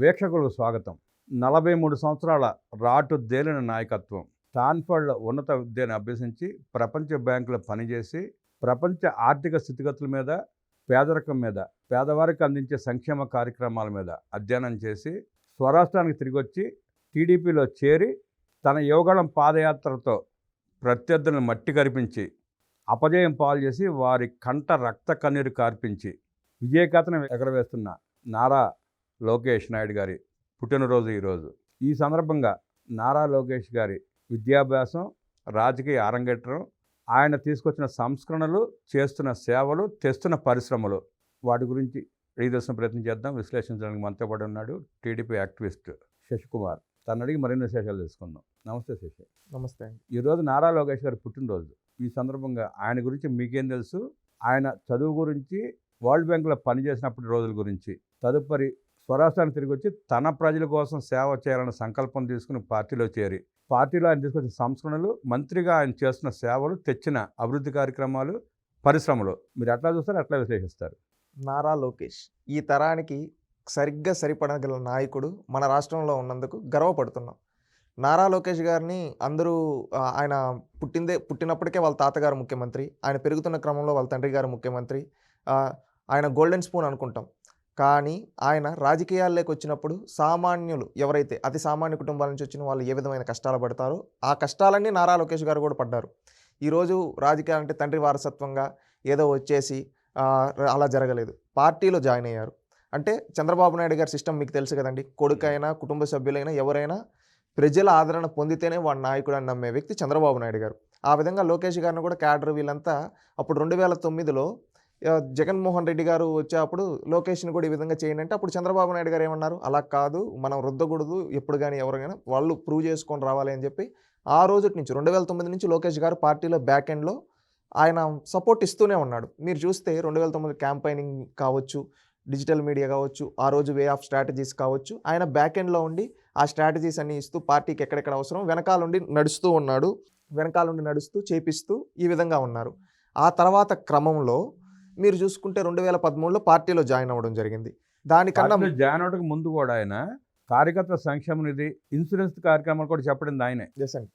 వీక్షకులకు స్వాగతం. నలభై మూడు సంవత్సరాల రాటు దేలిన నాయకత్వం. స్టాన్ఫర్డ్ ఉన్నత విద్యను అభ్యసించి ప్రపంచ బ్యాంకులో పనిచేసి ప్రపంచ ఆర్థిక స్థితిగతుల మీద పేదరికం మీద పేదవారికి అందించే సంక్షేమ కార్యక్రమాల మీద అధ్యయనం చేసి స్వరాష్ట్రానికి తిరిగి వచ్చి టీడీపీలో చేరి తన యువగళం పాదయాత్రతో ప్రత్యర్థులను మట్టి కరిపించి అపజయం పాలు చేసి వారి కంట రక్త కన్నీరు కార్పించి విజయకథను ఎగరవేస్తున్న నారా లోకేష్ నాయుడు గారి పుట్టినరోజు ఈరోజు ఈ సందర్భంగా నారా లోకేష్ గారి విద్యాభ్యాసం రాజకీయ అరంగేట్రం ఆయన తీసుకొచ్చిన సంస్కరణలు చేస్తున్న సేవలు తెస్తున్న పరిశ్రమలు వాటి గురించి తెలియదర్శన ప్రయత్నం చేద్దాం. విశ్లేషించడానికి మనతో పాటు ఉన్నాడు టీడీపీ యాక్టివిస్ట్ శశికుమార్. తను అడిగి మరిన్ని విశేషాలు తెలుసుకుందాం. నమస్తే శశి. నమస్తే ఈరోజు నారా లోకేష్ గారి పుట్టినరోజు. ఈ సందర్భంగా ఆయన గురించి మీకేం తెలుసు? ఆయన చదువు గురించి వరల్డ్ బ్యాంకులో పనిచేసినప్పటి రోజుల గురించి తదుపరి స్వరాష్ట్రానికి తిరిగి వచ్చి తన ప్రజల కోసం సేవ చేయాలన్న సంకల్పం తీసుకుని పార్టీలో చేరి పార్టీలో ఆయన తీసుకొచ్చిన సంస్కరణలు మంత్రిగా ఆయన చేస్తున్న సేవలు తెచ్చిన అభివృద్ధి కార్యక్రమాలు పరిశ్రమలు. మీరు ఎట్లా చూస్తారు ఎట్లా విశ్లేషిస్తారు. నారా లోకేష్ ఈ తరానికి సరిగ్గా సరిపడగల నాయకుడు మన రాష్ట్రంలో ఉన్నందుకు గర్వపడుతున్నాం. నారా లోకేష్ గారిని అందరూ ఆయన పుట్టిందే పుట్టినప్పటికే వాళ్ళ తాతగారు ముఖ్యమంత్రి ఆయన పెరుగుతున్న క్రమంలో వాళ్ళ తండ్రి గారు ముఖ్యమంత్రి ఆయన గోల్డెన్ స్పూన్ అనుకుంటాం. కానీ ఆయన రాజకీయాల్లోకి వచ్చినప్పుడు సామాన్యులు ఎవరైతే అతి సామాన్య కుటుంబాల నుంచి వచ్చిన వాళ్ళు ఏ విధమైన కష్టాలు పడతారో ఆ కష్టాలన్నీ నారా లోకేష్ గారు కూడా పడ్డారు. ఈరోజు రాజకీయాలు అంటే తండ్రి వారసత్వంగా ఏదో వచ్చేసి అలా జరగలేదు. పార్టీలో జాయిన్ అయ్యారు. అంటే చంద్రబాబు నాయుడు గారి సిస్టమ్ మీకు తెలుసు కదండి. కొడుకైనా కుటుంబ సభ్యులైనా ఎవరైనా ప్రజల ఆదరణ పొందితేనే వాడు నాయకుడు అని నమ్మే వ్యక్తి చంద్రబాబు నాయుడు గారు. ఆ విధంగా లోకేష్ గారిని కూడా క్యాడర్ వీళ్ళంతా అప్పుడు రెండు వేల తొమ్మిదిలో జగన్మోహన్ రెడ్డి గారు వచ్చేప్పుడు లోకేష్ని కూడా ఈ విధంగా చేయండి అంటే అప్పుడు చంద్రబాబు నాయుడు గారు ఏమన్నారు? అలా కాదు మనం రుద్దకూడదు ఎప్పుడు కానీ ఎవరికైనా వాళ్ళు ప్రూవ్ చేసుకొని రావాలి అని చెప్పి ఆ రోజు నుంచి రెండు వేల తొమ్మిది నుంచి లోకేష్ గారు పార్టీలో బ్యాక్ ఎండ్లో ఆయన సపోర్ట్ ఇస్తూనే ఉన్నాడు. మీరు చూస్తే రెండు వేల తొమ్మిది క్యాంపైనింగ్ కావచ్చు డిజిటల్ మీడియా కావచ్చు ఆ రోజు వే ఆఫ్ స్ట్రాటజీస్ కావచ్చు ఆయన బ్యాక్ ఎండ్లో ఉండి ఆ స్ట్రాటజీస్ అన్ని ఇస్తూ పార్టీకి ఎక్కడెక్కడ అవసరం వెనకాలండి నడుస్తూ ఉన్నాడు వెనకాలండి నడుస్తూ చేపిస్తూ ఈ విధంగా ఉన్నారు. ఆ తర్వాత క్రమంలో మీరు చూసుకుంటే రెండు వేల పదమూడులో పార్టీలో జాయిన్ అవ్వడం జరిగింది దానికన్నా జాయిన్ అవడానికి ముందు కూడా ఆయన కార్యకర్త సంక్షేమ నిధి ఇన్సూరెన్స్ కార్యక్రమాలు కూడా చెప్పడింది ఆయనే.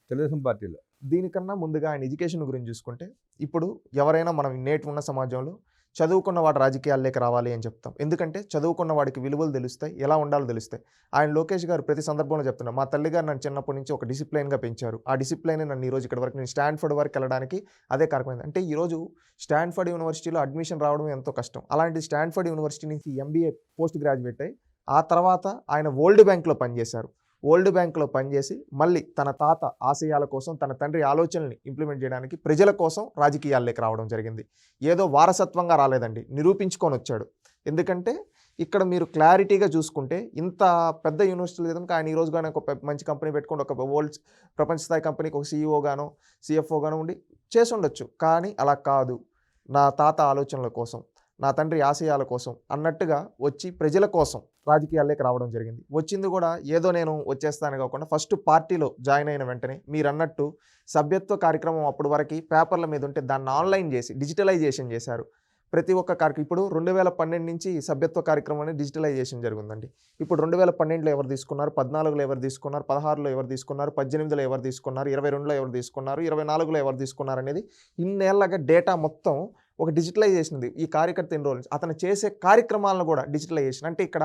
తెలుగుదేశం పార్టీలో దీనికన్నా ముందుగా ఆయన ఎడ్యుకేషన్ గురించి చూసుకుంటే ఇప్పుడు ఎవరైనా మనం నేటి ఉన్న సమాజంలో చదువుకున్న వాడు రాజకీయాల్లోకి రావాలి అని చెప్తాం. ఎందుకంటే చదువుకున్న వాడికి విలువలు తెలుస్తాయి ఎలా ఉండాలో తెలుస్తాయి. ఆయన లోకేష్ గారు ప్రతి సందర్భంలో చెప్తున్నారు మా తల్లి గారు నన్ను చిన్నప్పటి నుంచి ఒక డిసిప్లైన్గా పెంచారు. ఆ డిసిప్లైన్ నన్ను ఈరోజు ఇక్కడ వరకు నేను స్టాన్ఫర్డ్ వరకు వెళ్ళడానికి అదే కారణమైంది. అంటే ఈరోజు స్టాన్ఫర్డ్ యూనివర్సిటీలో అడ్మిషన్ రావడం ఎంతో కష్టం. అలాంటి స్టాన్ఫర్డ్ యూనివర్సిటీ నుంచి ఎంబీఏ పోస్ట్ గ్రాడ్యుయేట్ అయ్యి ఆ తర్వాత ఆయన వరల్డ్ బ్యాంక్లో పనిచేశారు. వరల్డ్ బ్యాంక్లో పనిచేసి మళ్ళీ తన తాత ఆశయాల కోసం తన తండ్రి ఆలోచనల్ని ఇంప్లిమెంట్ చేయడానికి ప్రజల కోసం రాజకీయాల్లోకి రావడం జరిగింది. ఏదో వారసత్వంగా రాలేదండి నిరూపించుకొని వచ్చాడు. ఎందుకంటే ఇక్కడ మీరు క్లారిటీగా చూసుకుంటే ఇంత పెద్ద యూనివర్సిటీలు కనుక ఆయన ఈ రోజుగా కానీ ఒక మంచి కంపెనీ పెట్టుకుని ఒక వరల్డ్ ప్రపంచ స్థాయి కంపెనీకి ఒక సీఈఓ సీఎఫ్ఓగానో సిఎఫ్ఓ ఉండి చేసి ఉండొచ్చు. కానీ అలా కాదు. నా తాత ఆలోచనల కోసం నా తండ్రి ఆశయాల కోసం అన్నట్టుగా వచ్చి ప్రజల కోసం రాజకీయాల్లోకి రావడం జరిగింది. వచ్చింది కూడా ఏదో నేను వచ్చేస్తాను కాకుండా ఫస్ట్ పార్టీలో జాయిన్ అయిన వెంటనే మీరు అన్నట్టు సభ్యత్వ కార్యక్రమం అప్పటి వరకు పేపర్ల మీద ఉంటే దాన్ని ఆన్లైన్ చేసి డిజిటలైజేషన్ చేశారు. ప్రతి ఒక్క కార్యక్రమం ఇప్పుడు రెండు వేల పన్నెండు నుంచి సభ్యత్వ కార్యక్రమం అనేది డిజిటలైజేషన్ జరుగుందండి. ఇప్పుడు రెండు వేల పన్నెండులో ఎవరు తీసుకున్నారు? పద్నాలుగులో ఎవరు తీసుకున్నారు? పదహారులో ఎవరు తీసుకున్నారు? పద్దెనిమిదిలో ఎవరు తీసుకున్నారు? ఇరవై రెండులో ఎవరు తీసుకున్నారు? ఇరవై నాలుగులో ఎవరు తీసుకున్నారు అనేది ఇన్నేళ్ళగా డేటా మొత్తం ఒక డిజిటలైజేషన్ ఉంది. ఈ కార్యకర్త ఎన్ని రోజులు అతను చేసే కార్యక్రమాలను కూడా డిజిటలైజేషన్ అంటే ఇక్కడ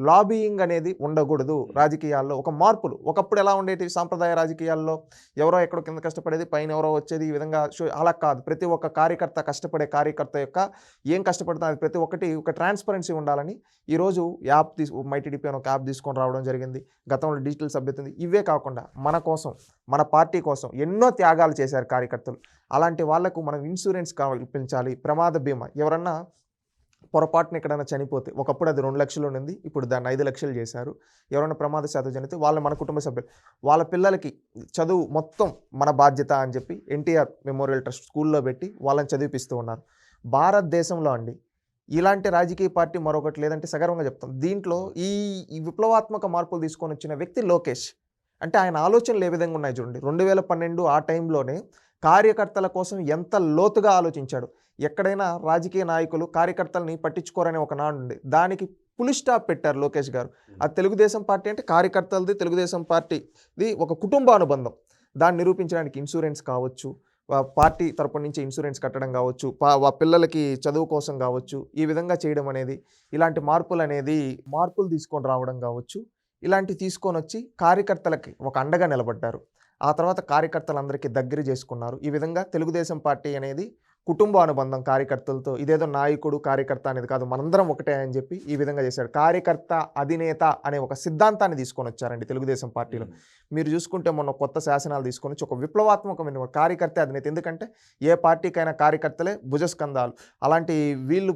లాబియింగ్ అనేది ఉండకూడదు రాజకీయాల్లో. ఒక మార్పులు. ఒకప్పుడు ఎలా ఉండేది సాంప్రదాయ రాజకీయాల్లో? ఎవరో ఎక్కడో కింద కష్టపడేది పైన ఎవరో వచ్చేది ఈ విధంగా అలా కాదు. ప్రతి ఒక్క కార్యకర్త కష్టపడే కార్యకర్త యొక్క ఏం కష్టపడుతున్నా అది ప్రతి ఒక్కటి ఒక ట్రాన్స్పరెన్సీ ఉండాలని ఈరోజు యాప్ తీసు మైటీడీపీ అని ఒక యాప్ తీసుకొని రావడం జరిగింది. గతంలో డిజిటల్ సభ్యత ఉంది ఇవే కాకుండా మన కోసం మన పార్టీ కోసం ఎన్నో త్యాగాలు చేశారు కార్యకర్తలు. అలాంటి వాళ్ళకు మనం ఇన్సూరెన్స్ కల్పించాలి ప్రమాద బీమా. ఎవరన్నా పొరపాటున ఎక్కడైనా చనిపోతే ఒకప్పుడు అది రెండు లక్షలు ఉండింది ఇప్పుడు దాన్ని ఐదు లక్షలు చేశారు. ఎవరైనా ప్రమాద శాతం చనిపోతే వాళ్ళ మన కుటుంబ సభ్యులు వాళ్ళ పిల్లలకి చదువు మొత్తం మన బాధ్యత అని చెప్పి ఎన్టీఆర్ మెమోరియల్ ట్రస్ట్ స్కూల్లో పెట్టి వాళ్ళని చదివిపిస్తూ ఉన్నారు. భారతదేశంలో అండి ఇలాంటి రాజకీయ పార్టీ మరొకటి లేదంటే సగర్వంగా చెప్తాం. దీంట్లో ఈ ఈ విప్లవాత్మక మార్పులు తీసుకొని వచ్చిన వ్యక్తి లోకేష్. అంటే ఆయన ఆలోచనలు ఏ విధంగా ఉన్నాయి చూడండి. రెండు వేల పన్నెండు ఆ టైంలోనే కార్యకర్తల కోసం ఎంత లోతుగా ఆలోచించాడు? ఎక్కడైనా రాజకీయ నాయకులు కార్యకర్తల్ని పట్టించుకోరని ఒక నాడు ఉంది. దానికి పులి స్టాప్ పెట్టారు లోకేష్ గారు. ఆ తెలుగుదేశం పార్టీ అంటే కార్యకర్తలది తెలుగుదేశం పార్టీది ఒక కుటుంబ అనుబంధం. దాన్ని నిరూపించడానికి ఇన్సూరెన్స్ కావచ్చు పార్టీ తరపు నుంచి ఇన్సూరెన్స్ కట్టడం కావచ్చు పా- వా పిల్లలకి చదువు కోసం కావచ్చు ఈ విధంగా చేయడం అనేది ఇలాంటి మార్పులు అనేది మార్పులు తీసుకొని రావడం కావచ్చు ఇలాంటి తీసుకొని వచ్చి కార్యకర్తలకి ఒక అండగా నిలబడ్డారు. ఆ తర్వాత కార్యకర్తలందరికీ దగ్గర చేసుకున్నారు. ఈ విధంగా తెలుగుదేశం పార్టీ అనేది కుటుంబ అనుబంధం కార్యకర్తలతో ఇదేదో నాయకుడు కార్యకర్త అనేది కాదు మనందరం ఒకటే అని చెప్పి ఈ విధంగా చేశారు. కార్యకర్త అధినేత అనే ఒక సిద్ధాంతాన్ని తీసుకొని వచ్చారండి తెలుగుదేశం పార్టీలో. మీరు చూసుకుంటే మొన్న కొత్త శాసనాలు తీసుకొని వచ్చి ఒక విప్లవాత్మకమైన కార్యకర్త అధినేత. ఎందుకంటే ఏ పార్టీకైనా కార్యకర్తలే భుజస్కంధాలు. అలాంటి వీళ్ళు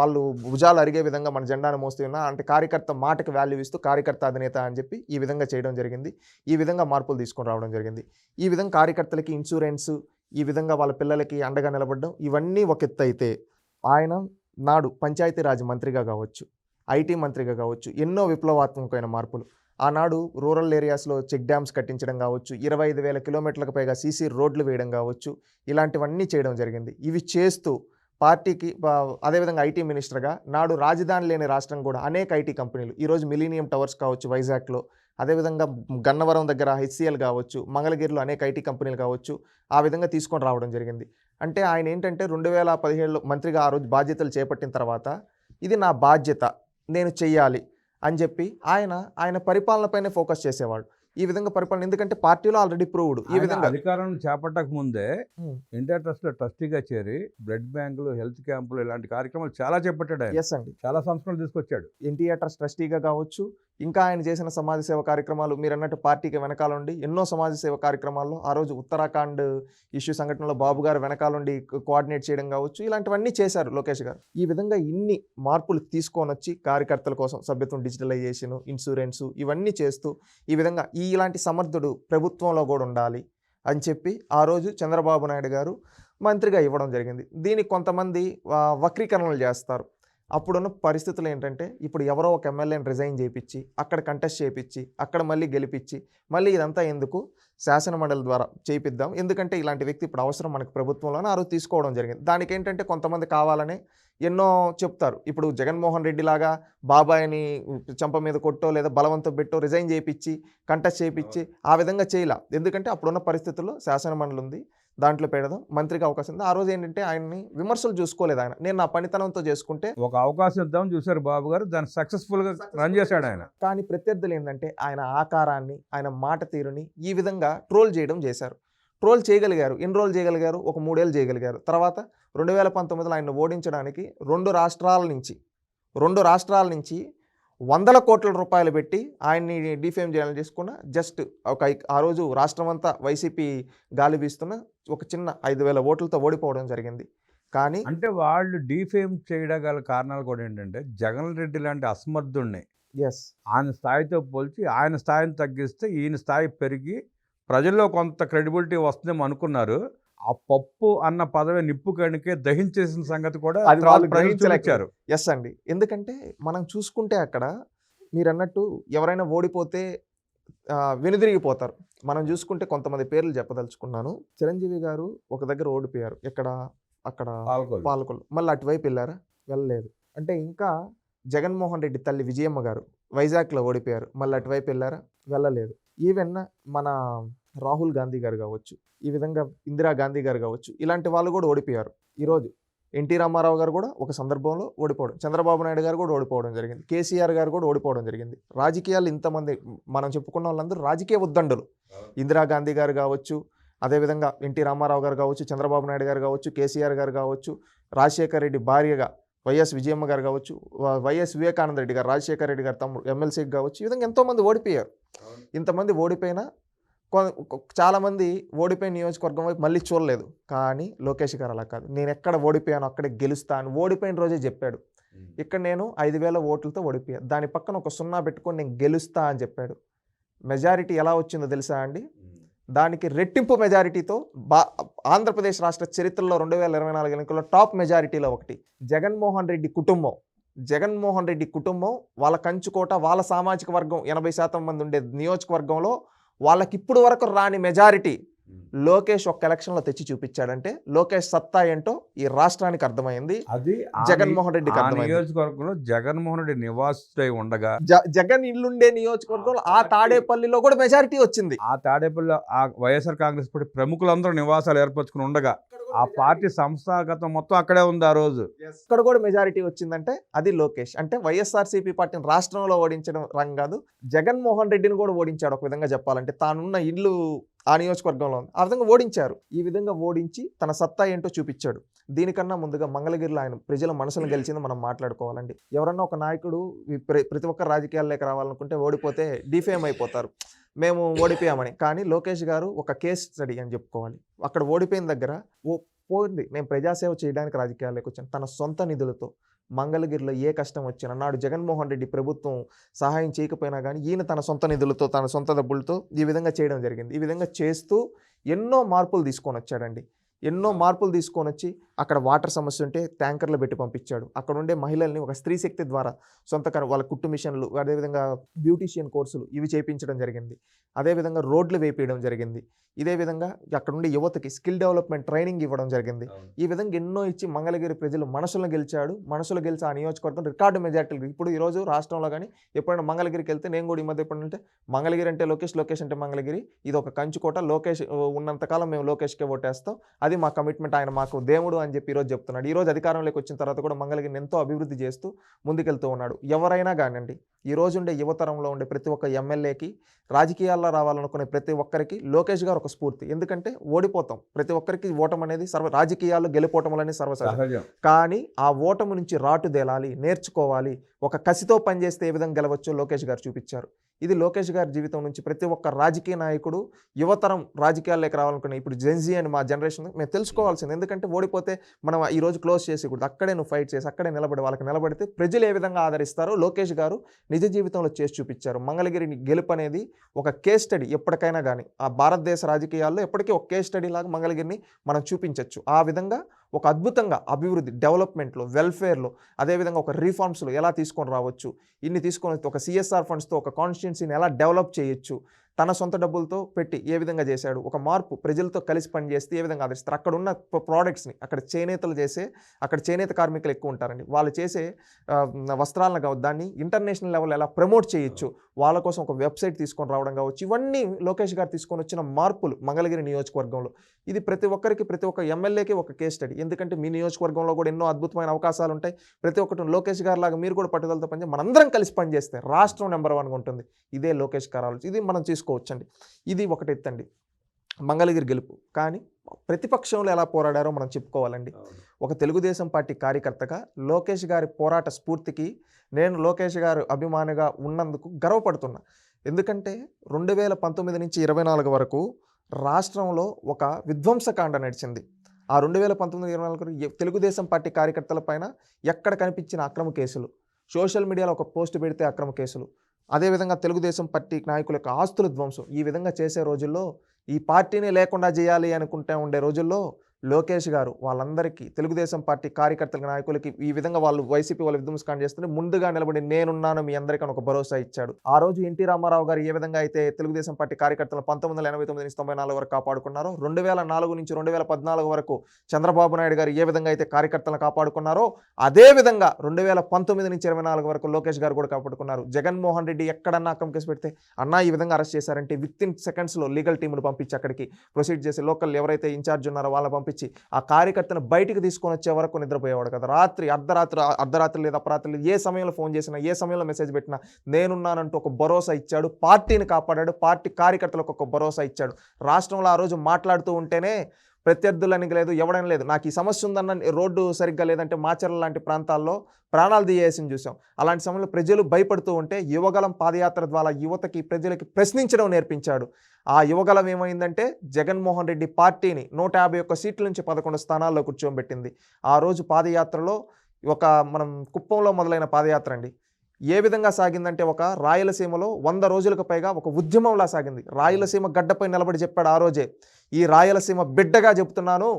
వాళ్ళు భుజాలు అరిగే విధంగా మన జెండాను మోస్తున్నా అంటే కార్యకర్త మాటకి వాల్యూ ఇస్తూ కార్యకర్త అధినేత అని చెప్పి ఈ విధంగా చేయడం జరిగింది. ఈ విధంగా మార్పులు తీసుకొని రావడం జరిగింది. ఈ విధంగా కార్యకర్తలకి ఇన్సూరెన్స్ ఈ విధంగా వాళ్ళ పిల్లలకి అండగా నిలబడడం ఇవన్నీ ఒక ఎత్తు అయితే ఆయన నాడు పంచాయతీరాజ్ మంత్రిగా కావచ్చు ఐటీ మంత్రిగా కావచ్చు ఎన్నో విప్లవాత్మకమైన మార్పులు. ఆనాడు రూరల్ ఏరియాస్లో చెక్ డ్యామ్స్ కట్టించడం కావచ్చు ఇరవై ఐదు వేల కిలోమీటర్లకు పైగా సీసీ రోడ్లు వేయడం కావచ్చు ఇలాంటివన్నీ చేయడం జరిగింది. ఇవి చేస్తూ పార్టీకి అదేవిధంగా ఐటీ మినిస్టర్గా నాడు రాజధాని లేని రాష్ట్రం కూడా అనేక ఐటీ కంపెనీలు ఈరోజు మిలీనియం టవర్స్ కావచ్చు వైజాగ్లో అదేవిధంగా గన్నవరం దగ్గర హెచ్సిఎల్ కావచ్చు మంగళగిరిలో అనేక ఐటీ కంపెనీలు కావచ్చు ఆ విధంగా తీసుకొని రావడం జరిగింది. అంటే ఆయన ఏంటంటే రెండు వేల పదిహేడులో మంత్రిగా ఆ రోజు బాధ్యతలు చేపట్టిన తర్వాత ఇది నా బాధ్యత నేను చెయ్యాలి అని చెప్పి ఆయన ఆయన పరిపాలనపైనే ఫోకస్ చేసేవాడు. ఈ విధంగా పరిపాలన ఎందుకంటే పార్టీలో ఆల్రెడీ ప్రూవ్డ్ ఈ విధంగా అధికారం చేపట్టక ముందే. ఇండియా ట్రస్ట్లో ట్రస్టీగా చేరి బ్లడ్ బ్యాంకులు హెల్త్ క్యాంపులు ఇలాంటి కార్యక్రమాలు చాలా చేపట్టాడు ఎస్ అండి. చాలా సంస్కరణలు తీసుకొచ్చాడు. ఎన్టీఆర్ ట్రస్ట్ ట్రస్టీగా కావచ్చు ఇంకా ఆయన చేసిన సమాజ సేవ కార్యక్రమాలు మీరు అన్నట్టు పార్టీకి వెనకాల ఉండి ఎన్నో సమాజ సేవ కార్యక్రమాల్లో ఆ రోజు ఉత్తరాఖండ్ ఇష్యూ సంఘటనలో బాబు గారు వెనకాలండి కోఆర్డినేట్ చేయడం కావచ్చు ఇలాంటివన్నీ చేశారు లోకేష్ గారు. ఈ విధంగా ఇన్ని మార్పులు తీసుకొని వచ్చి కార్యకర్తల కోసం సభ్యత్వం డిజిటలైజేషన్ ఇన్సూరెన్స్ ఇవన్నీ చేస్తూ ఈ విధంగా ఈ ఇలాంటి సమర్థుడు ప్రభుత్వంలో కూడా ఉండాలి అని చెప్పి ఆ రోజు చంద్రబాబు నాయుడు గారు మంత్రిగా ఇవ్వడం జరిగింది. దీనికి కొంతమంది వక్రీకరణలు చేస్తారు. అప్పుడున్న పరిస్థితులు ఏంటంటే ఇప్పుడు ఎవరో ఒక ఎమ్మెల్యేని రిజైన్ చేయించి అక్కడ కంటెస్ట్ చేయించి అక్కడ మళ్ళీ గెలిపించి మళ్ళీ ఇదంతా ఎందుకు శాసన మండలి ద్వారా చేయిద్దాం ఎందుకంటే ఇలాంటి వ్యక్తి ఇప్పుడు అవసరం మనకు ప్రభుత్వంలోనే ఆ రోజు తీసుకోవడం జరిగింది. దానికి ఏంటంటే కొంతమంది కావాలని ఎన్నో చెప్తారు. ఇప్పుడు జగన్మోహన్ రెడ్డి లాగా బాబాయిని చంప మీద కొట్టో లేదా బలవంతం పెట్టో రిజైన్ చేయించి కంటెస్ట్ చేయించి ఆ విధంగా చేయాల. ఎందుకంటే అప్పుడున్న పరిస్థితుల్లో శాసన మండలి ఉంది. దాంట్లో పెడదాం. మంత్రికి అవకాశం ఉంది. ఆ రోజు ఏంటంటే ఆయన్ని విమర్శలు చూసుకోలేదు ఆయన. నేను నా పనితనంతో చేసుకుంటే ఒక అవకాశం ఇద్దామని చూశారు బాబు గారు. దాన్ని సక్సెస్ఫుల్గా రన్ చేశాడు ఆయన. కానీ ప్రత్యర్థులు ఏంటంటే ఆయన ఆకారాన్ని ఆయన మాట తీరుని ఈ విధంగా ట్రోల్ చేయడం చేశారు. ట్రోల్ చేయగలిగారు. ఎన్ని రోజులు చేయగలిగారు? ఒక మూడేళ్ళు చేయగలిగారు. తర్వాత రెండు వేల పంతొమ్మిదిలో ఆయన ఓడించడానికి రెండు రాష్ట్రాల నుంచి రెండు రాష్ట్రాల నుంచి వందల కోట్ల రూపాయలు పెట్టి ఆయన్ని డిఫేమ్ చేయాలని చేసుకున్న జస్ట్ ఒక ఆ రోజు రాష్ట్రం అంతా వైసీపీ గాలి వీస్తున్న ఒక చిన్న ఐదు వేల ఓట్లతో ఓడిపోవడం జరిగింది. కానీ అంటే వాళ్ళు డీఫేమ్ చేయడం గల కారణాలు కూడా ఏంటంటే జగన్ రెడ్డి లాంటి అసమర్థుణ్ణి ఎస్ ఆయన స్థాయితో పోల్చి ఆయన స్థాయిని తగ్గిస్తే ఈయన స్థాయి పెరిగి ప్రజల్లో కొంత క్రెడిబిలిటీ వస్తుందేమో అనుకున్నారు. ఆ పప్పు అన్న పదవి నిప్పు కణికే దహించేసిన సంగతి కూడా. చూపించారు. ఎస్ అండి. ఎందుకంటే మనం చూసుకుంటే అక్కడ మీరు అన్నట్టు ఎవరైనా ఓడిపోతే వెనుదిరిగిపోతారు. మనం చూసుకుంటే కొంతమంది పేర్లు చెప్పదలుచుకున్నాను. చిరంజీవి గారు ఒక దగ్గర ఓడిపోయారు. ఎక్కడ? అక్కడ. పాలకొల్లు. మళ్ళీ అటువైపు వెళ్ళారా? వెళ్ళలేదు. అంటే ఇంకా జగన్మోహన్ రెడ్డి తల్లి విజయమ్మ గారు వైజాగ్లో ఓడిపోయారు. మళ్ళీ అటువైపు వెళ్ళారా? వెళ్ళలేదు. ఈవెన్ మన రాహుల్ గాంధీ గారు కావచ్చు ఈ విధంగా ఇందిరా గాంధీ గారు కావచ్చు ఇలాంటి వాళ్ళు కూడా ఓడిపోయారు. ఈరోజు ఎన్టీ రామారావు గారు కూడా ఒక సందర్భంలో ఓడిపోవడం చంద్రబాబు నాయుడు గారు కూడా ఓడిపోవడం జరిగింది. కేసీఆర్ గారు కూడా ఓడిపోవడం జరిగింది. రాజకీయాలు ఇంతమంది మనం చెప్పుకున్న వాళ్ళందరూ రాజకీయ ఉద్దండులు. ఇందిరాగాంధీ గారు కావచ్చు అదేవిధంగా ఎన్టీ రామారావు గారు కావచ్చు చంద్రబాబు నాయుడు గారు కావచ్చు కేసీఆర్ గారు కావచ్చు రాజశేఖర్ రెడ్డి భార్యగా వైఎస్ విజయమ్మ గారు కావచ్చు వైఎస్ వివేకానంద రెడ్డి గారు రాజశేఖర్ రెడ్డి గారు తమ్ముడు ఎమ్మెల్సీకి కావచ్చు ఈ విధంగా ఎంతోమంది ఓడిపోయారు. ఇంతమంది ఓడిపోయినా చాలామంది ఓడిపోయిన నియోజకవర్గం వైపు మళ్ళీ చూడలేదు. కానీ లోకేష్ గారు అలా కాదు. నేను ఎక్కడ ఓడిపోయానో అక్కడే గెలుస్తాను. ఓడిపోయిన రోజే చెప్పాడు. ఇక్కడ నేను ఐదు వేల ఓట్లతో ఓడిపోయా. దాని పక్కన ఒక సున్నా పెట్టుకొని నేను గెలుస్తా అని చెప్పాడు. మెజారిటీ ఎలా వచ్చిందో తెలుసా అండి? దానికి రెట్టింపు మెజారిటీతో బా ఆంధ్రప్రదేశ్ రాష్ట్ర చరిత్రలో రెండు వేల ఇరవై నాలుగు ఎన్నికల్లో టాప్ మెజారిటీలో ఒకటి. జగన్మోహన్ రెడ్డి కుటుంబం. జగన్మోహన్ రెడ్డి కుటుంబం వాళ్ళ కంచుకోట వాళ్ళ సామాజిక వర్గం ఎనభై శాతం మంది ఉండే నియోజకవర్గంలో వాళ్ళకి ఇప్పుడు వరకు రాని మెజారిటీ లోకేష్ ఒక్క ఎలక్షన్లో తెచ్చి చూపించాడంటే లోకేష్ సత్తా ఏంటో ఈ రాష్ట్రానికి అర్థమైంది. అది జగన్మోహన్ రెడ్డికి అర్థమైంది. నియోజకవర్గంలో జగన్మోహన్ రెడ్డి నివాసుడై ఉండగా జగన్ ఇల్లుండే నియోజకవర్గంలో ఆ తాడేపల్లిలో కూడా మెజారిటీ వచ్చింది. ఆ తాడేపల్లి ఆ వైఎస్ఆర్ కాంగ్రెస్ పార్టీ ప్రముఖులందరూ నివాసాలు ఏర్పరచుకుని ఉండగా ఆ పార్టీ సంస్థాగతం మొత్తం అక్కడే ఉంది ఆ రోజు. ఇక్కడ కూడా మెజారిటీ వచ్చిందంటే అది లోకేష్. అంటే వైఎస్ఆర్సీపీ పార్టీని రాష్ట్రంలో ఓడించడం రంగ్ కాదు జగన్మోహన్ రెడ్డిని కూడా ఓడించాడు ఒక విధంగా చెప్పాలంటే. తానున్న ఇల్లు ఆ నియోజకవర్గంలో ఉంది. ఆ విధంగా ఓడించారు. ఈ విధంగా ఓడించి తన సత్తా ఏంటో చూపించాడు. దీనికన్నా ముందుగా మంగళగిరిలో ఆయన ప్రజల మనసును గెలిచింది మనం మాట్లాడుకోవాలండి. ఎవరన్నా ఒక నాయకుడు ప్రతి ఒక్క రాజకీయాల్లోకి రావాలనుకుంటే ఓడిపోతే డిఫేమ్ అయిపోతారు. మేము ఓడిపోయామని. కానీ లోకేష్ గారు ఒక కేస్ స్టడీ అని చెప్పుకోవాలి. అక్కడ ఓడిపోయిన దగ్గర ఓ పోయింది. నేను ప్రజాసేవ చేయడానికి రాజకీయాల్లోకి వచ్చాను తన సొంత నిధులతో మంగళగిరిలో ఏ కష్టం వచ్చినా నాడు జగన్మోహన్ రెడ్డి ప్రభుత్వం సహాయం చేయకపోయినా కానీ ఈయన తన సొంత నిధులతో తన సొంత డబ్బులతో ఈ విధంగా చేయడం జరిగింది. ఈ విధంగా చేస్తూ ఎన్నో మార్పులు తీసుకొని వచ్చాడండి ఎన్నో మార్పులు తీసుకొని వచ్చి అక్కడ వాటర్ సమస్య ఉంటే ట్యాంకర్లు పెట్టి పంపించాడు. అక్కడ ఉండే మహిళల్ని ఒక స్త్రీ శక్తి ద్వారా సొంత వాళ్ళ కుట్టు మిషన్లు అదేవిధంగా బ్యూటీషియన్ కోర్సులు ఇవి చేయించడం జరిగింది. అదేవిధంగా రోడ్లు వేపేయడం జరిగింది. ఇదే విధంగా అక్కడ ఉండే యువతకి స్కిల్ డెవలప్మెంట్ ట్రైనింగ్ ఇవ్వడం జరిగింది. ఈ విధంగా ఎన్నో ఇచ్చి మంగళగిరి ప్రజలు మనసులను గెలిచాడు. మనసులు గెలిచి ఆ నియోజకవర్గం రికార్డు మెజార్టీలు. ఇప్పుడు ఈ రోజు రాష్ట్రంలో కానీ ఎప్పుడైనా మంగళగిరికి వెళ్తే నేను కూడా ఈ మధ్య ఎప్పుడంటే మంగళగిరి అంటే లోకేష్ లోకేష్ అంటే మంగళగిరి. ఇది ఒక కంచుకోట. లోకేష్ ఉన్నంతకాలం మేము లోకేష్కే ఓటేస్తాం. అది మా కమిట్మెంట్. ఆయన మాకు దేవుడు అని చెప్పి ఈరోజు చెప్తున్నాడు. ఈ రోజు అధికారంలోకి వచ్చిన తర్వాత కూడా మంగళగిరిని ఎంతో అభివృద్ధి చేస్తూ ముందుకెళ్తూ ఉన్నాడు. ఎవరైనా కానివ్వండి ఈ రోజు ఉండే యువతరంలో ఉండే ప్రతి ఒక్క ఎమ్మెల్యేకి రాజకీయాల్లో రావాలనుకునే ప్రతి ఒక్కరికి లోకేష్ గారు ఒక స్ఫూర్తి. ఎందుకంటే ఓడిపోతాం. ప్రతి ఒక్కరికి ఓటం అనేది సర్వ రాజకీయాల్లో గెలుపోవటం అనేది సర్వసాధారణం. సహజం. కానీ ఆ ఓటమి నుంచి రాటుదేలాలి నేర్చుకోవాలి. ఒక కసితో పనిచేస్తే ఏ విధంగా గెలవచ్చో లోకేష్ గారు చూపించారు. ఇది లోకేష్ గారి జీవితం నుంచి ప్రతి ఒక్క రాజకీయ నాయకుడు యువతరం రాజకీయాల్లోకి రావాలనుకునే ఇప్పుడు జెన్జీ అని మా జనరేషన్ మేము తెలుసుకోవాల్సింది. ఎందుకంటే ఓడిపోతే మనం ఈ రోజు క్లోజ్ చేసేకూడదు అక్కడే నువ్వు ఫైట్ చేసి అక్కడే నిలబడి వాళ్ళకి నిలబడితే ప్రజలు ఏ విధంగా ఆదరిస్తారో లోకేష్ గారు నిజ జీవితంలో చేసి చూపించారు. మంగళగిరి గెలుపు అనేది ఒక కేస్ స్టడీ ఎప్పటికైనా కానీ ఆ భారతదేశ రాజకీయాల్లో ఎప్పటికీ ఒక కేస్ స్టడీ లాగా మంగళగిరిని మనం చూపించవచ్చు ఆ విధంగా ఒక అద్భుతంగా అభివృద్ధి డెవలప్మెంట్లో వెల్ఫేర్లో అదేవిధంగా ఒక రీఫార్మ్స్లో ఎలా తీసుకొని రావచ్చు ఇన్ని తీసుకొని ఒక సిఎస్ఆర్ ఫండ్స్తో ఒక కాన్స్టిట్యున్సీని ఎలా డెవలప్ చేయొచ్చు తన సొంత డబ్బులతో పెట్టి ఏ విధంగా చేశాడు ఒక మార్పు ప్రజలతో కలిసి పనిచేస్తే ఏ విధంగా ఆదరిస్తారు అక్కడ ఉన్న ప్రోడక్ట్స్ని అక్కడ చేనేతలు చేసే అక్కడ చేనేత కార్మికులు ఎక్కువ ఉంటారండి. వాళ్ళు చేసే వస్త్రాలను కావచ్చు దాన్ని ఇంటర్నేషనల్ లెవెల్ ఎలా ప్రమోట్ చేయొచ్చు వాళ్ళ కోసం ఒక వెబ్సైట్ తీసుకొని రావడం కావచ్చు ఇవన్నీ లోకేష్ గారు తీసుకొని వచ్చిన మార్పులు మంగళగిరి నియోజకవర్గంలో. ఇది ప్రతి ఒక్కరికి ప్రతి ఒక్క ఎమ్మెల్యేకి ఒక కేస్ స్టడీ ఎందుకంటే మీ నియోజకవర్గంలో కూడా ఎన్నో అద్భుతమైన అవకాశాలు ఉంటాయి. ప్రతి ఒక్కటి లోకేష్ గారు లాగా మీరు కూడా పట్టుదలతో పనిచేసి మనందరం కలిసి పనిచేస్తే రాష్ట్రం నెంబర్ వన్గా ఉంటుంది. ఇదే లోకేష్ గారు ఆలోచన. ఇది మనం తీసుకోవచ్చండి ఇది ఒకటి ఎత్తండి. మంగళగిరి గెలుపు. కానీ ప్రతిపక్షంలో ఎలా పోరాడారో మనం చెప్పుకోవాలండి. ఒక తెలుగుదేశం పార్టీ కార్యకర్తగా లోకేష్ గారి పోరాట స్ఫూర్తికి నేను లోకేష్ గారు అభిమానిగా ఉన్నందుకు గర్వపడుతున్నా. ఎందుకంటే రెండు వేల పంతొమ్మిది నుంచి ఇరవై నాలుగు వరకు రాష్ట్రంలో ఒక విధ్వంసకాండ నడిచింది. ఆ రెండు వేల పంతొమ్మిది ఇరవై నాలుగు తెలుగుదేశం పార్టీ కార్యకర్తల పైన ఎక్కడ కనిపించిన అక్రమ కేసులు? సోషల్ మీడియాలో ఒక పోస్ట్ పెడితే అక్రమ కేసులు. అదేవిధంగా తెలుగుదేశం పార్టీ నాయకుల యొక్క ఆస్తుల ధ్వంసం. ఈ విధంగా చేసే రోజుల్లో ఈ పార్టీని లేకుండా చేయాలి అనుకుంటే ఉండే రోజుల్లో లోకేష్ గారు వాళ్ళందరికీ తెలుగుదేశం పార్టీ కార్యకర్తల నాయకులకి ఈ విధంగా వాళ్ళు వైసీపీ వాళ్ళు విధ్వంసకాండ చేస్తుంటే ముందుగా నిలబడి నేనున్నాను మీ అందరికీ ఒక భరోసా ఇచ్చాడు. ఆ రోజు ఎన్టీ రామారావు గారు ఏ విధంగా అయితే తెలుగుదేశం పార్టీ కార్యకర్తలు పంతొమ్మిది వందల ఎనభై తొమ్మిది నుంచి తొంభై నాలుగు వరకు కాపాడుకున్నారో రెండు వేల నాలుగు నుంచి రెండు వేల పద్నాలుగు వరకు చంద్రబాబు నాయుడు గారు ఏ విధంగా అయితే కార్యకర్తలను కాపాడుకున్నారో అదే విధంగా రెండు వేల పంతొమ్మిది నుంచి ఇరవై నాలుగు వరకు లోకేష్ గారు కూడా కాపాడుకున్నారు. జగన్మోహన్ రెడ్డి ఎక్కడన్నా అక్రమ కేసు పెడితే అన్నా ఈ విధంగా అరెస్ట్ చేశారంటే విత్ ఇన్ సెకండ్స్లో లీగల్ టీములు పంపించి అక్కడికి ప్రొసీడ్ చేసి లోకల్ ఎవరైతే ఇన్ఛార్జ్ ఉన్నారో వాళ్ళ పంపి పంపించి ఆ కార్యకర్తను బయటికి తీసుకొని వచ్చే వరకు నిద్రపోయేవాడు కదా. రాత్రి అర్ధరాత్రి అర్ధరాత్రి లేదా అపరాత్రి లేదు. ఏ సమయంలో ఫోన్ చేసినా ఏ సమయంలో మెసేజ్ పెట్టినా నేనున్నానంటూ ఒక భరోసా ఇచ్చాడు. పార్టీని కాపాడాడు. పార్టీ కార్యకర్తలకు ఒక భరోసా ఇచ్చాడు. రాష్ట్రంలో ఆ రోజు మాట్లాడుతూ ఉంటేనే ప్రత్యర్థులని లేదు ఎవడని లేదు. నాకు ఈ సమస్య ఉందన్న రోడ్డు సరిగ్గా లేదంటే మాచర్ల లాంటి ప్రాంతాల్లో ప్రాణాలు తీయేసింది చూసాం. అలాంటి సమయంలో ప్రజలు భయపడుతూ ఉంటే యువగలం పాదయాత్ర ద్వారా యువతకి ప్రజలకి ప్రశ్నించడం నేర్పించాడు. ఆ యువగలం ఏమైందంటే జగన్మోహన్ రెడ్డి పార్టీని నూట యాభై ఒక్క సీట్ల నుంచి పదకొండు స్థానాల్లో కూర్చోబెట్టింది. ఆ రోజు పాదయాత్రలో ఒక మనం కుప్పంలో మొదలైన పాదయాత్ర అండి. ఏ విధంగా సాగిందంటే ఒక రాయలసీమలో వంద రోజులకు పైగా ఒక ఉద్యమంలా సాగింది. రాయలసీమ గడ్డపై నిలబడి చెప్పాడు ఆ రోజే. ఈ రాయలసీమ బిడ్డగా చెప్తున్నాను.